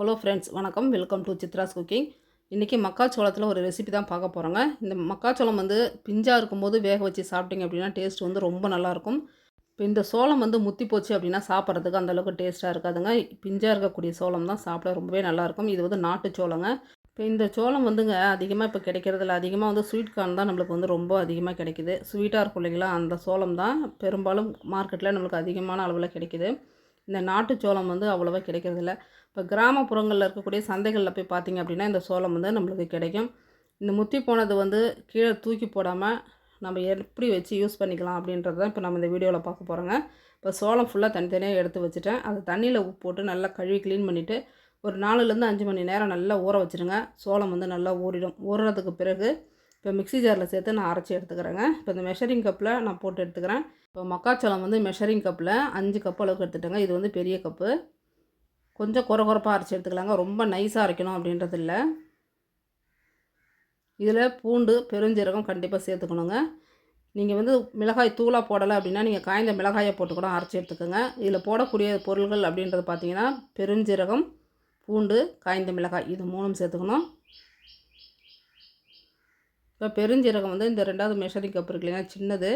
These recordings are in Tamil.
ஹலோ ஃப்ரெண்ட்ஸ் வணக்கம். வெல்கம் டு சித்ராஸ் குக்கிங் இன்றைக்கி மக்காச்சோளத்தில் ஒரு ரெசிபி தான் பார்க்க போகிறோங்க இந்த மக்காச்சோளம் வந்து பிஞ்சாக இருக்கும்போது வேக வச்சு சாப்பிட்டீங்க அப்படின்னா டேஸ்ட் வந்து ரொம்ப நல்லாயிருக்கும். இப்போ இந்த சோளம் வந்து முத்தி போச்சு அப்படின்னா சாப்பிட்றதுக்கு அந்தளவுக்கு டேஸ்ட்டாக இருக்காதுங்க. பிஞ்சாக இருக்கக்கூடிய சோளம் தான் சாப்பிட ரொம்பவே நல்லாயிருக்கும். இது வந்து நாட்டு சோளங்க. இப்போ இந்த சோளம் வந்துங்க அதிகமாக இப்போ கிடைக்கிறதில்ல. அதிகமாக வந்து ஸ்வீட் கார்ன் தான் நம்மளுக்கு வந்து ரொம்ப அதிகமாக கிடைக்குது. ஸ்வீட்டாக இருக்கும் இல்லைங்களா? அந்த சோளம் தான். பெரும்பாலும் மார்க்கெட்டில் நம்மளுக்கு அதிகமான அளவில் கிடைக்குது. இந்த நாட்டு சோளம் வந்து அவ்வளோவா கிடைக்கிறதில்ல. இப்போ கிராமப்புறங்களில் இருக்கக்கூடிய சந்தைகளில் போய் பார்த்திங்க அப்படின்னா இந்த சோளம் வந்து நம்மளுக்கு கிடைக்கும். இந்த முத்தி போனது வந்து கீழே தூக்கி போடாமல் நம்ம எப்படி வச்சு யூஸ் பண்ணிக்கலாம் அப்படின்றது தான் இப்போ நம்ம இந்த வீடியோவில் பார்க்க போகிறோங்க இப்போ சோளம் ஃபுல்லாக தனித்தனியாக எடுத்து வச்சுட்டேன். அதை தண்ணியில் உப்பு போட்டு நல்லா கழுவி க்ளீன் பண்ணிவிட்டு ஒரு நாலுலேருந்து அஞ்சு மணி நேரம் நல்லா ஊற வச்சுருங்க. சோளம் வந்து நல்லா ஊறிடும். ஊறுறதுக்கு பிறகு இப்போ மிக்ஸி ஜாரில் சேர்த்து நான் அரைச்சி எடுத்துக்கிறேங்க. இப்போ இந்த மெஷரிங் கப்பில் நான் போட்டு எடுத்துக்கிறேன். இப்போ மக்காச்சோளம் வந்து மெஷரிங் கப்பில் அஞ்சு கப் அளவுக்கு எடுத்துட்டேங்க. இது வந்து பெரிய கப்பு கொஞ்சம் குறை குறைப்பாக அரைச்சி எடுத்துக்கலாங்க. ரொம்ப நைஸாக அரைக்கணும் அப்படின்றது இல்லை. இதில் பூண்டு பெருஞ்சீரகம் கண்டிப்பாக சேர்த்துக்கணுங்க. நீங்கள் வந்து மிளகாய் தூளாக போடலை அப்படின்னா நீங்கள் காய்ந்த மிளகாயை போட்டு கூட அரைச்சி எடுத்துக்கோங்க. இதில் போடக்கூடிய பொருள்கள் அப்படின்றது பார்த்தீங்கன்னா பெருஞ்சீரகம் பூண்டு காய்ந்த மிளகாய் இது மூணும் சேர்த்துக்கணும். இப்போ பெருஞ்சீரகம் வந்து இந்த ரெண்டாவது மெஷரிங் கப் இருக்கு இல்லைங்க சின்னது.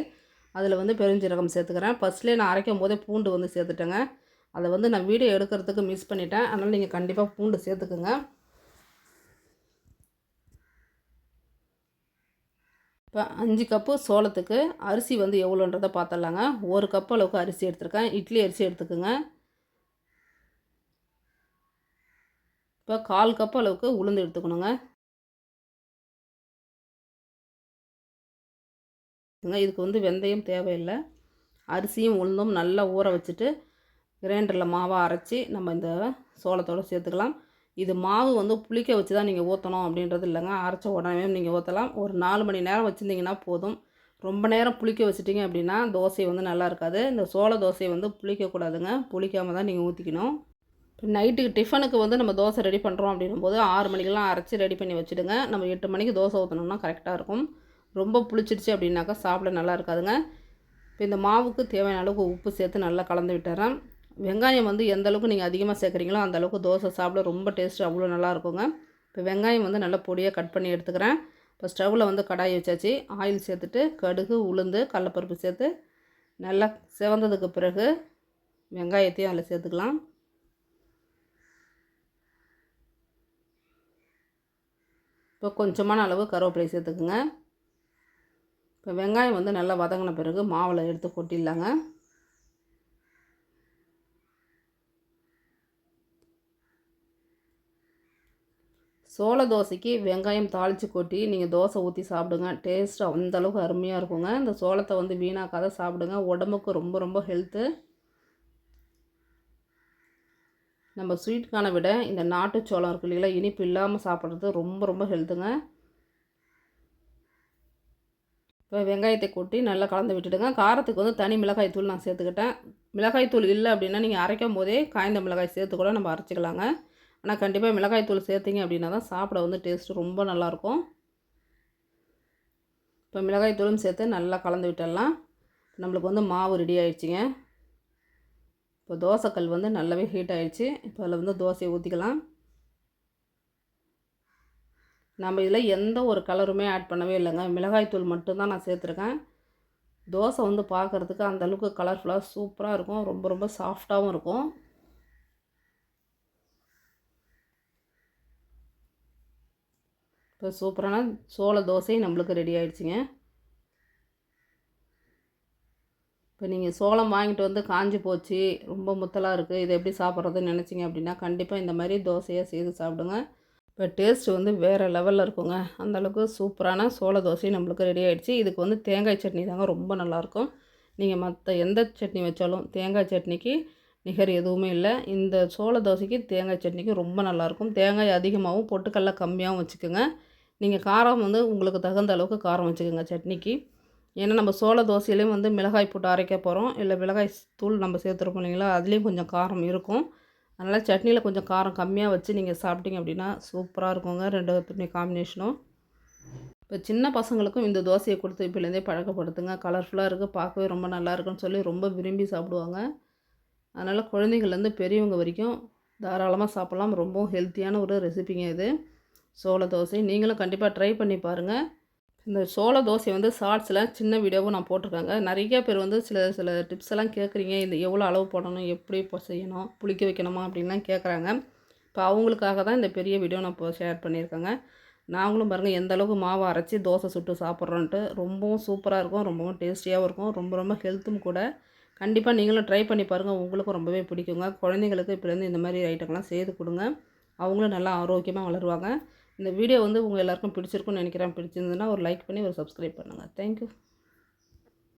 அதில் வந்து பெருஞ்சீரகம் சேர்த்துக்கிறேன். ஃபஸ்ட்லேயே நான் அரைக்கும் போதே பூண்டு வந்து சேர்த்துட்டேங்க. அதை வந்து நான் வீடியோ எடுக்கிறதுக்கு மிஸ் பண்ணிட்டேன். அதனால் நீங்கள் கண்டிப்பாக பூண்டு சேர்த்துக்குங்க. இப்போ அஞ்சு கப்பு சோளத்துக்கு அரிசி வந்து எவ்வளோன்றதை பார்த்துடலாங்க. ஒரு கப் அளவுக்கு அரிசி எடுத்துருக்கேன். இட்லி அரிசி எடுத்துக்கோங்க. இப்போ கால் கப் அளவுக்கு உளுந்து எடுத்துக்கணுங்க. இதுக்கு வந்து வெந்தயம் தேவையில்லை. அரிசியும் உளுந்தும் நல்லா ஊற வச்சுட்டு கிரைண்டரில் மாவாக அரைச்சி நம்ம இந்த சோளத்தோடு சேர்த்துக்கலாம். இது மாவு வந்து புளிக்க வச்சு தான் நீங்கள் ஊற்றணும் அப்படின்றது இல்லைங்க. அரைச்ச உடனே நீங்கள் ஊற்றலாம் ஒரு நாலு மணி நேரம் வச்சுருந்தீங்கன்னா போதும். ரொம்ப நேரம் புளிக்க வச்சுட்டிங்க அப்படின்னா தோசை வந்து நல்லா இருக்காது. இந்த சோள தோசையை வந்து புளிக்கக்கூடாதுங்க புளிக்காமல் தான் நீங்கள் ஊற்றிக்கணும் இப்போ நைட்டுக்கு டிஃபனுக்கு வந்து நம்ம தோசை ரெடி பண்ணுறோம் அப்படின்னும் போது ஆறு மணிக்கெல்லாம் அரைச்சி ரெடி பண்ணி வச்சுடுங்க. நம்ம எட்டு மணிக்கு தோசை ஊற்றணும்னா கரெக்டாக இருக்கும். ரொம்ப புளிச்சிடுச்சு அப்படின்னாக்கா சாப்பிட நல்லா இருக்காதுங்க. இப்போ இந்த மாவுக்கு தேவையான அளவுக்கு உப்பு சேர்த்து நல்லா கலந்து விட்டுறேன். வெங்காயம் வந்து எந்த அளவுக்கு நீங்கள் அதிகமாக சேர்க்குறீங்களோ அந்த அளவுக்கு தோசை சாப்பிட ரொம்ப டேஸ்ட்டு அவ்வளோ நல்லா இருக்குங்க. இப்போ வெங்காயம் வந்து நல்லா பொடியாக கட் பண்ணி எடுத்துக்கிறேன். இப்போ ஸ்டவ்வில் வந்து கடாய் வச்சாச்சு. ஆயில் சேர்த்துட்டு கடுகு உளுந்து கடலப்பருப்பு சேர்த்து நல்லா சிவந்ததுக்கு பிறகு வெங்காயத்தையும் அதில் சேர்த்துக்கலாம். இப்போ கொஞ்சமான அளவு கருவேப்பிலை சேர்த்துக்குங்க. இப்போ வெங்காயம் வந்து நல்லா வதங்கின பிறகு மாவில் எடுத்து கொட்டிடலாங்க. சோள தோசைக்கு வெங்காயம் தாளித்து கொட்டி நீங்கள் தோசை ஊற்றி சாப்பிடுங்க. டேஸ்ட்டு அந்தளவுக்கு அருமையாக இருக்குங்க. இந்த சோளத்தை வந்து வீணாக்காத சாப்பிடுங்க. உடம்புக்கு ரொம்ப ரொம்ப ஹெல்த்து. நம்ம ஸ்வீட்டுக்கான விட இந்த நாட்டு சோளம் இருக்கு இல்லைங்களா இனிப்பு இல்லாமல் சாப்பிட்றது ரொம்ப ரொம்ப ஹெல்த்துங்க. இப்போ வெங்காயத்தை கொட்டி நல்லா கலந்து விட்டுடுங்க. காரத்துக்கு வந்து தனி மிளகாய் தூள் நான் சேர்த்துக்கிட்டேன். மிளகாய் தூள் இல்லை அப்படின்னா நீங்கள் அரைக்கும் போதே காய்ந்த மிளகாய் சேர்த்து கூட நம்ம அரைச்சிக்கலாங்க. ஆனால் கண்டிப்பாக மிளகாய் தூள் சேர்த்திங்க அப்படின்னா தான் சாப்பிட வந்து டேஸ்ட்டு ரொம்ப நல்லாயிருக்கும் இப்போ மிளகாய் தூளும் சேர்த்து நல்லா கலந்து விட்டுடலாம். நம்மளுக்கு வந்து மாவு ரெடி ஆகிடுச்சிங்க இப்போ தோசைக்கல் வந்து நல்லாவே ஹீட் ஆகிடுச்சு இப்போ அதில் வந்து தோசையை ஊற்றிக்கலாம் நம்ம இதில் எந்த ஒரு கலருமே ஆட் பண்ணவே இல்லைங்க. மிளகாய்த்தூள் மட்டும்தான் நான் சேர்த்துருக்கேன். தோசை வந்து பார்க்குறதுக்கு அந்தளவுக்கு கலர்ஃபுல்லாக சூப்பராக இருக்கும். ரொம்ப ரொம்ப சாஃப்டாகவும் இருக்கும். இப்போ சூப்பரான சோள தோசை நம்மளுக்கு ரெடி ஆகிடுச்சிங்க இப்போ நீங்கள் சோளம் வாங்கிட்டு வந்து காஞ்சி போச்சு ரொம்ப முத்தலாக இருக்குது இதை எப்படி சாப்பிட்றதுன்னு நினச்சிங்க அப்படின்னா கண்டிப்பாக இந்த மாதிரி தோசையை செய்து சாப்பிடுங்க. இப்போ டேஸ்ட்டு வந்து வேறு லெவலில் இருக்குங்க. அந்தளவுக்கு சூப்பரான சோள தோசை நம்மளுக்கு ரெடி ஆகிடுச்சு இதுக்கு வந்து தேங்காய் சட்னி தாங்க ரொம்ப நல்லாயிருக்கும். நீங்கள் மற்ற எந்த சட்னி வச்சாலும் தேங்காய் சட்னிக்கு நிகர் எதுவுமே இல்லை. இந்த சோள தோசைக்கு தேங்காய் சட்னிக்கு ரொம்ப நல்லாயிருக்கும். தேங்காய் அதிகமாகவும் பொட்டுக்கடல கம்மியாகவும் வச்சுக்கோங்க. நீங்கள் காரம் வந்து உங்களுக்கு தகுந்த அளவுக்கு காரம் வச்சுக்கோங்க சட்னிக்கு. ஏன்னா நம்ம சோள தோசையிலையும் வந்து மிளகாய் போட்டு அரைக்க போகிறோம். இல்லை மிளகாய் தூள் நம்ம சேர்த்துருப்போம் இல்லைங்களா? அதுலேயும் கொஞ்சம் காரம் இருக்கும். அதனால் சட்னியில் கொஞ்சம் காரம் கம்மியாக வச்சு நீங்கள் சாப்பிட்டீங்க அப்படின்னா சூப்பராக இருக்குங்க. ரெண்டு துணி காம்பினேஷனும் இப்போ சின்ன பசங்களுக்கும் இந்த தோசையை கொடுத்து இப்போலேருந்தே பழக்கப்படுத்துங்க. கலர்ஃபுல்லாக இருக்குது பார்க்கவே ரொம்ப நல்லா இருக்குன்னு சொல்லி ரொம்ப விரும்பி சாப்பிடுவாங்க. அதனால் குழந்தைங்கள்லேருந்து பெரியவங்க வரைக்கும் தாராளமாக சாப்பிட்லாம். ரொம்பவும் ஹெல்த்தியான ஒரு ரெசிபிங்க இது. சோள தோசை நீங்களும் கண்டிப்பாக ட்ரை பண்ணி பாருங்கள் இந்த சோள தோசை வந்து ஷார்ட்ஸில் சின்ன வீடியோவும் நான் போட்டிருக்காங்க. நிறைய பேர் வந்து சில சில டிப்ஸ் எல்லாம் கேட்குறீங்க இந்த எவ்வளோ அளவு போடணும் எப்படி இப்போ செய்யணும் புளிக்க வைக்கணுமா அப்படின்லாம் கேட்குறாங்க இப்போ அவங்களுக்காக தான் இந்த பெரிய வீடியோ நான் இப்போ ஷேர் பண்ணியிருக்கேங்க. நாங்களும் பாருங்கள் எந்த அளவுக்கு மாவை அரைச்சி தோசை சுட்டு சாப்பிட்றோன்ட்டு ரொம்பவும் சூப்பராக இருக்கும். ரொம்பவும் டேஸ்டியாகவும் இருக்கும். ரொம்ப ரொம்ப ஹெல்த்தும் கூட. கண்டிப்பாக நீங்களும் ட்ரை பண்ணி பாருங்கள் உங்களுக்கும் ரொம்பவே பிடிக்குங்க. குழந்தைங்களுக்கு இப்போலேருந்து இந்த மாதிரி ஐட்டங்கள்லாம் செய்து கொடுங்க. அவங்களும் நல்லா ஆரோக்கியமாக வளருவாங்க. இந்த வீடியோ வந்து உங்கள் எல்லாருக்கும் பிடிச்சிருக்குன்னு நினைக்கிறேன். பிடிச்சிருந்ததுன்னா ஒரு லைக் பண்ணி ஒரு சப்ஸ்கிரைப் பண்ணுங்கள் தேங்க்யூ